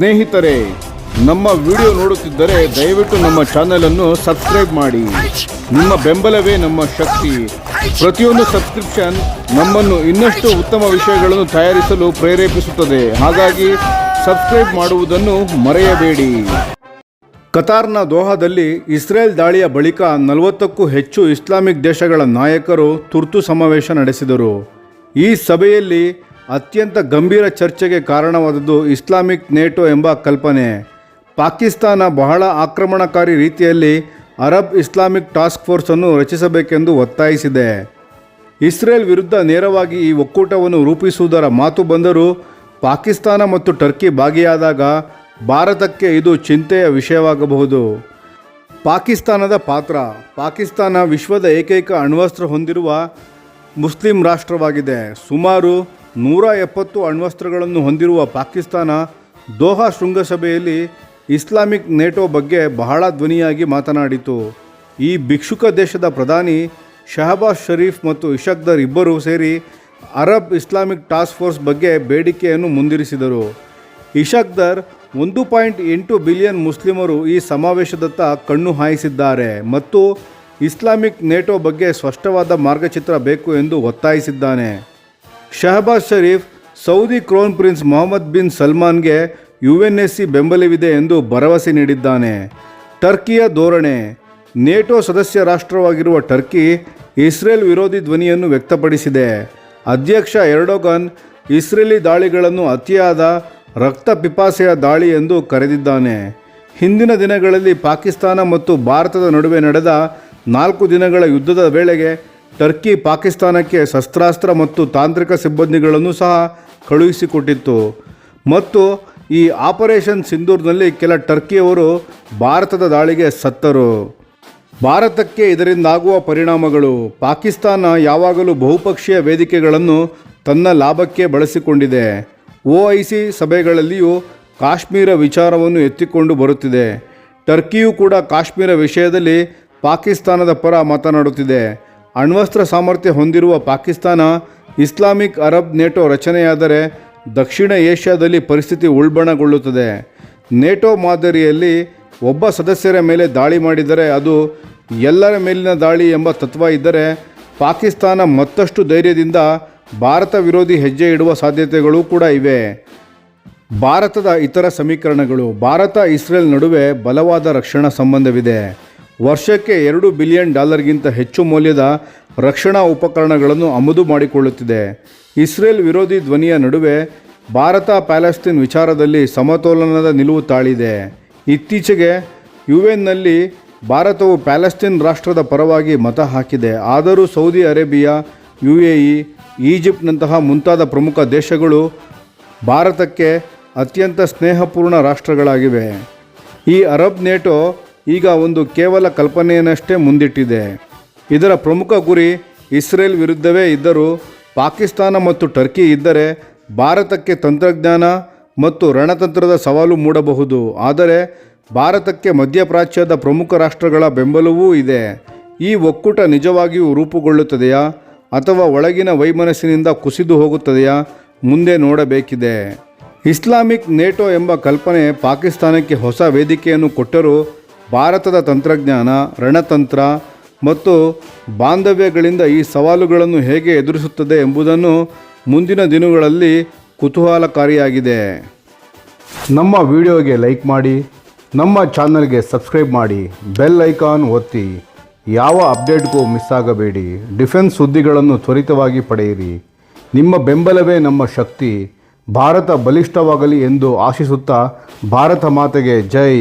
ಸ್ನೇಹಿತರೆ, ನಮ್ಮ ವಿಡಿಯೋ ನೋಡುತ್ತಿದ್ದರೆ ದಯವಿಟ್ಟು ನಮ್ಮ ಚಾನೆಲ್ ಅನ್ನು ಸಬ್ಸ್ಕ್ರೈಬ್ ಮಾಡಿ. ನಿಮ್ಮ ಬೆಂಬಲವೇ ನಮ್ಮ ಶಕ್ತಿ. ಪ್ರತಿಯೊಂದು ಸಬ್ಸ್ಕ್ರಿಪ್ಷನ್ ನಮ್ಮನ್ನು ಇನ್ನಷ್ಟು ಉತ್ತಮ ವಿಷಯಗಳನ್ನು ತಯಾರಿಸಲು ಪ್ರೇರೇಪಿಸುತ್ತದೆ. ಹಾಗಾಗಿ ಸಬ್ಸ್ಕ್ರೈಬ್ ಮಾಡುವುದನ್ನು ಮರೆಯಬೇಡಿ. ಕತಾರ್ನ ದೋಹಾದಲ್ಲಿ ಇಸ್ರೇಲ್ ದಾಳಿಯ ಬಳಿಕ ನಲವತ್ತಕ್ಕೂ ಹೆಚ್ಚು ಇಸ್ಲಾಮಿಕ್ ದೇಶಗಳ ನಾಯಕರು ತುರ್ತು ಸಮಾವೇಶ ನಡೆಸಿದರು. ಈ ಸಭೆಯಲ್ಲಿ ಅತ್ಯಂತ ಗಂಭೀರ ಚರ್ಚೆಗೆ ಕಾರಣವಾದದ್ದು ಇಸ್ಲಾಮಿಕ್ ನೇಟೋ ಎಂಬ ಕಲ್ಪನೆ. ಪಾಕಿಸ್ತಾನ ಬಹಳ ಆಕ್ರಮಣಕಾರಿ ರೀತಿಯಲ್ಲಿ ಅರಬ್ ಇಸ್ಲಾಮಿಕ್ ಟಾಸ್ಕ್ ಫೋರ್ಸನ್ನು ರಚಿಸಬೇಕೆಂದು ಒತ್ತಾಯಿಸಿದೆ. ಇಸ್ರೇಲ್ ವಿರುದ್ಧ ನೇರವಾಗಿ ಈ ಒಕ್ಕೂಟವನ್ನು ರೂಪಿಸುವುದರ ಮಾತು ಬಂದರೂ ಪಾಕಿಸ್ತಾನ ಮತ್ತು ಟರ್ಕಿ ಭಾಗಿಯಾದಾಗ ಭಾರತಕ್ಕೆ ಇದು ಚಿಂತೆಯ ವಿಷಯವಾಗಬಹುದು. ಪಾಕಿಸ್ತಾನದ ಪಾತ್ರ. ಪಾಕಿಸ್ತಾನ ವಿಶ್ವದ ಏಕೈಕ ಅಣ್ವಸ್ತ್ರ ಹೊಂದಿರುವ ಮುಸ್ಲಿಂ ರಾಷ್ಟ್ರವಾಗಿದೆ. ಸುಮಾರು ನೂರ ಎಪ್ಪತ್ತು ಅಣ್ವಸ್ತ್ರಗಳನ್ನು ಹೊಂದಿರುವ ಪಾಕಿಸ್ತಾನ ದೋಹಾ ಶೃಂಗಸಭೆಯಲ್ಲಿ ಇಸ್ಲಾಮಿಕ್ ನೇಟೋ ಬಗ್ಗೆ ಬಹಳ ಧ್ವನಿಯಾಗಿ ಮಾತನಾಡಿತು. ಈ ಭಿಕ್ಷುಕ ದೇಶದ ಪ್ರಧಾನಿ ಶಹಬಾಜ್ ಷರೀಫ್ ಮತ್ತು ಇಶಕ್ದರ್ ಇಬ್ಬರೂ ಸೇರಿ ಅರಬ್ ಇಸ್ಲಾಮಿಕ್ ಟಾಸ್ಕ್ ಫೋರ್ಸ್ ಬಗ್ಗೆ ಬೇಡಿಕೆಯನ್ನು ಮುಂದಿರಿಸಿದರು. ಇಶಕ್ದರ್ ಒಂದು ಪಾಯಿಂಟ್ ಎಂಟು ಬಿಲಿಯನ್ ಮುಸ್ಲಿಮರು ಈ ಸಮಾವೇಶದತ್ತ ಕಣ್ಣು ಹಾಯಿಸಿದ್ದಾರೆ ಮತ್ತು ಇಸ್ಲಾಮಿಕ್ ನೇಟೋ ಬಗ್ಗೆ ಸ್ಪಷ್ಟವಾದ ಮಾರ್ಗಚಿತ್ರ ಬೇಕು ಎಂದು ಒತ್ತಾಯಿಸಿದ್ದಾನೆ. Shehbaz Sharif Saudi crown prince Mohammed bin ಸಲ್ಮಾನ್ಗೆ U N S C ಬೆಂಬಲವಿದೆ ಎಂದು ಭರವಸೆ ನೀಡಿದ್ದಾನೆ. ಟರ್ಕಿಯ ಧೋರಣೆ. ನೇಟೋ ಸದಸ್ಯ ರಾಷ್ಟ್ರವಾಗಿರುವ ಟರ್ಕಿ ಇಸ್ರೇಲ್ ವಿರೋಧಿ ಧ್ವನಿಯನ್ನು ವ್ಯಕ್ತಪಡಿಸಿದೆ. ಅಧ್ಯಕ್ಷ ಎರ್ಡೋಗನ್, ಇಸ್ರೇಲಿ ದಾಳಿಗಳನ್ನು ಅತಿಯಾದ ರಕ್ತ ಪಿಪಾಸೆಯ ದಾಳಿ ಎಂದು ಕರೆದಿದ್ದಾನೆ. ಹಿಂದಿನ ದಿನಗಳಲ್ಲಿ ಪಾಕಿಸ್ತಾನ ಮತ್ತು ಭಾರತದ ನಡುವೆ ನಡೆದ ನಾಲ್ಕು ದಿನಗಳ ಯುದ್ಧದ ವೇಳೆಗೆ ಟರ್ಕಿ, ಪಾಕಿಸ್ತಾನಕ್ಕೆ ಶಸ್ತ್ರಾಸ್ತ್ರ ಮತ್ತು ತಾಂತ್ರಿಕ ಸಿಬ್ಬಂದಿಗಳನ್ನು ಸಹ ಕಳುಹಿಸಿಕೊಟ್ಟಿತ್ತು. ಮತ್ತು ಈ ಆಪರೇಷನ್ ಸಿಂಧೂರ್ನಲ್ಲಿ ಕೆಲ ಟರ್ಕಿಯವರು ಭಾರತದ ದಾಳಿಗೆ ಸತ್ತರು. ಭಾರತಕ್ಕೆ ಇದರಿಂದಾಗುವ ಪರಿಣಾಮಗಳು, ಪಾಕಿಸ್ತಾನ ಯಾವಾಗಲೂ ಬಹುಪಕ್ಷೀಯ ವೇದಿಕೆಗಳನ್ನು ತನ್ನ ಲಾಭಕ್ಕೆ ಬಳಸಿಕೊಂಡಿದೆ. ಒ ಐ ಸಿ ಸಭೆಗಳಲ್ಲಿಯೂ ಕಾಶ್ಮೀರ ವಿಚಾರವನ್ನು ಎತ್ತಿಕೊಂಡು ಬರುತ್ತಿದೆ. ಟರ್ಕಿಯೂ ಕೂಡ ಕಾಶ್ಮೀರ ವಿಷಯದಲ್ಲಿ ಪಾಕಿಸ್ತಾನದ ಪರ ಮಾತನಾಡುತ್ತಿದೆ. ಅಣ್ವಸ್ತ್ರ ಸಾಮರ್ಥ್ಯ ಹೊಂದಿರುವ ಪಾಕಿಸ್ತಾನ ಇಸ್ಲಾಮಿಕ್ ಅರಬ್ ನೇಟೋ ರಚನೆಯಾದರೆ ದಕ್ಷಿಣ ಏಷ್ಯಾದಲ್ಲಿ ಪರಿಸ್ಥಿತಿ ಉಲ್ಬಣಗೊಳ್ಳುತ್ತದೆ. ನೇಟೋ ಮಾದರಿಯಲ್ಲಿ ಒಬ್ಬ ಸದಸ್ಯರ ಮೇಲೆ ದಾಳಿ ಮಾಡಿದರೆ ಅದು ಎಲ್ಲರ ಮೇಲಿನ ದಾಳಿ ಎಂಬ ತತ್ವ ಇದ್ದರೆ ಪಾಕಿಸ್ತಾನ ಮತ್ತಷ್ಟು ಧೈರ್ಯದಿಂದ ಭಾರತ ವಿರೋಧಿ ಹೆಜ್ಜೆ ಇಡುವ ಸಾಧ್ಯತೆಗಳು ಕೂಡ ಇವೆ. ಭಾರತದ ಇತರ ಸಮೀಕರಣಗಳು, ಭಾರತ ಇಸ್ರೇಲ್ ನಡುವೆ ಬಲವಾದ ರಕ್ಷಣಾ ಸಂಬಂಧವಿದೆ. ವರ್ಷಕ್ಕೆ ಎರಡು ಬಿಲಿಯನ್ ಡಾಲರ್ಗಿಂತ ಹೆಚ್ಚು ಮೌಲ್ಯದ ರಕ್ಷಣಾ ಉಪಕರಣಗಳನ್ನು ಆಮದು ಮಾಡಿಕೊಳ್ಳುತ್ತಿದೆ. ಇಸ್ರೇಲ್ ವಿರೋಧಿ ಧ್ವನಿಯ ನಡುವೆ ಭಾರತ ಪ್ಯಾಲೆಸ್ತೀನ್ ವಿಚಾರದಲ್ಲಿ ಸಮತೋಲನದ ನಿಲುವು ತಾಳಿದೆ. ಇತ್ತೀಚೆಗೆ ಯು ಎನ್ನಲ್ಲಿ ಭಾರತವು ಪ್ಯಾಲೆಸ್ತೀನ್ ರಾಷ್ಟ್ರದ ಪರವಾಗಿ ಮತ ಹಾಕಿದೆ. ಆದರೂ Saudi Arabia U A E ಈಜಿಪ್ಟ್ನಂತಹ ಮುಂತಾದ ಪ್ರಮುಖ ದೇಶಗಳು ಭಾರತಕ್ಕೆ ಅತ್ಯಂತ ಸ್ನೇಹಪೂರ್ಣ ರಾಷ್ಟ್ರಗಳಾಗಿವೆ. ಈ ಅರಬ್ ನೇಟೋ ಈಗ ಒಂದು ಕೇವಲ ಕಲ್ಪನೆಯನ್ನಷ್ಟೇ ಮುಂದಿಟ್ಟಿದೆ. ಇದರ ಪ್ರಮುಖ ಗುರಿ ಇಸ್ರೇಲ್ ವಿರುದ್ಧವೇ ಇದ್ದರೂ ಪಾಕಿಸ್ತಾನ ಮತ್ತು ಟರ್ಕಿ ಇದ್ದರೆ ಭಾರತಕ್ಕೆ ತಂತ್ರಜ್ಞಾನ ಮತ್ತು ರಣತಂತ್ರದ ಸವಾಲು ಮೂಡಬಹುದು. ಆದರೆ ಭಾರತಕ್ಕೆ ಮಧ್ಯಪ್ರಾಚ್ಯದ ಪ್ರಮುಖ ರಾಷ್ಟ್ರಗಳ ಬೆಂಬಲವೂ ಇದೆ. ಈ ಒಕ್ಕೂಟ ನಿಜವಾಗಿಯೂ ರೂಪುಗೊಳ್ಳುತ್ತದೆಯಾ? ಅಥವಾ ಒಳಗಿನ ವೈಮನಸ್ಸಿನಿಂದ ಕುಸಿದು ಹೋಗುತ್ತದೆಯಾ? ಮುಂದೆ ನೋಡಬೇಕಿದೆ. ಇಸ್ಲಾಮಿಕ್ ನೇಟೋ ಎಂಬ ಕಲ್ಪನೆ ಪಾಕಿಸ್ತಾನಕ್ಕೆ ಹೊಸ ವೇದಿಕೆಯನ್ನು ಕೊಟ್ಟರೂ ಭಾರತದ ತಂತ್ರಜ್ಞಾನ, ರಣತಂತ್ರ ಮತ್ತು ಬಾಂಧವ್ಯಗಳಿಂದ ಈ ಸವಾಲುಗಳನ್ನು ಹೇಗೆ ಎದುರಿಸುತ್ತದೆ ಎಂಬುದನ್ನು ಮುಂದಿನ ದಿನಗಳಲ್ಲಿ ಕುತೂಹಲಕಾರಿಯಾಗಿದೆ. ನಮ್ಮ ವಿಡಿಯೋಗೆ ಲೈಕ್ ಮಾಡಿ, ನಮ್ಮ ಚಾನಲ್ಗೆ ಸಬ್ಸ್ಕ್ರೈಬ್ ಮಾಡಿ, ಬೆಲ್ ಐಕಾನ್ ಒತ್ತಿ. ಯಾವ ಅಪ್ಡೇಟ್ಗೂ ಮಿಸ್ ಆಗಬೇಡಿ ಡಿಫೆನ್ಸ್ ಸುದ್ದಿಗಳನ್ನು ತ್ವರಿತವಾಗಿ ಪಡೆಯಿರಿ. ನಿಮ್ಮ ಬೆಂಬಲವೇ ನಮ್ಮ ಶಕ್ತಿ. ಭಾರತ ಬಲಿಷ್ಠವಾಗಲಿ ಎಂದು ಆಶಿಸುತ್ತಾ ಭಾರತ ಮಾತೆಗೆ ಜೈ.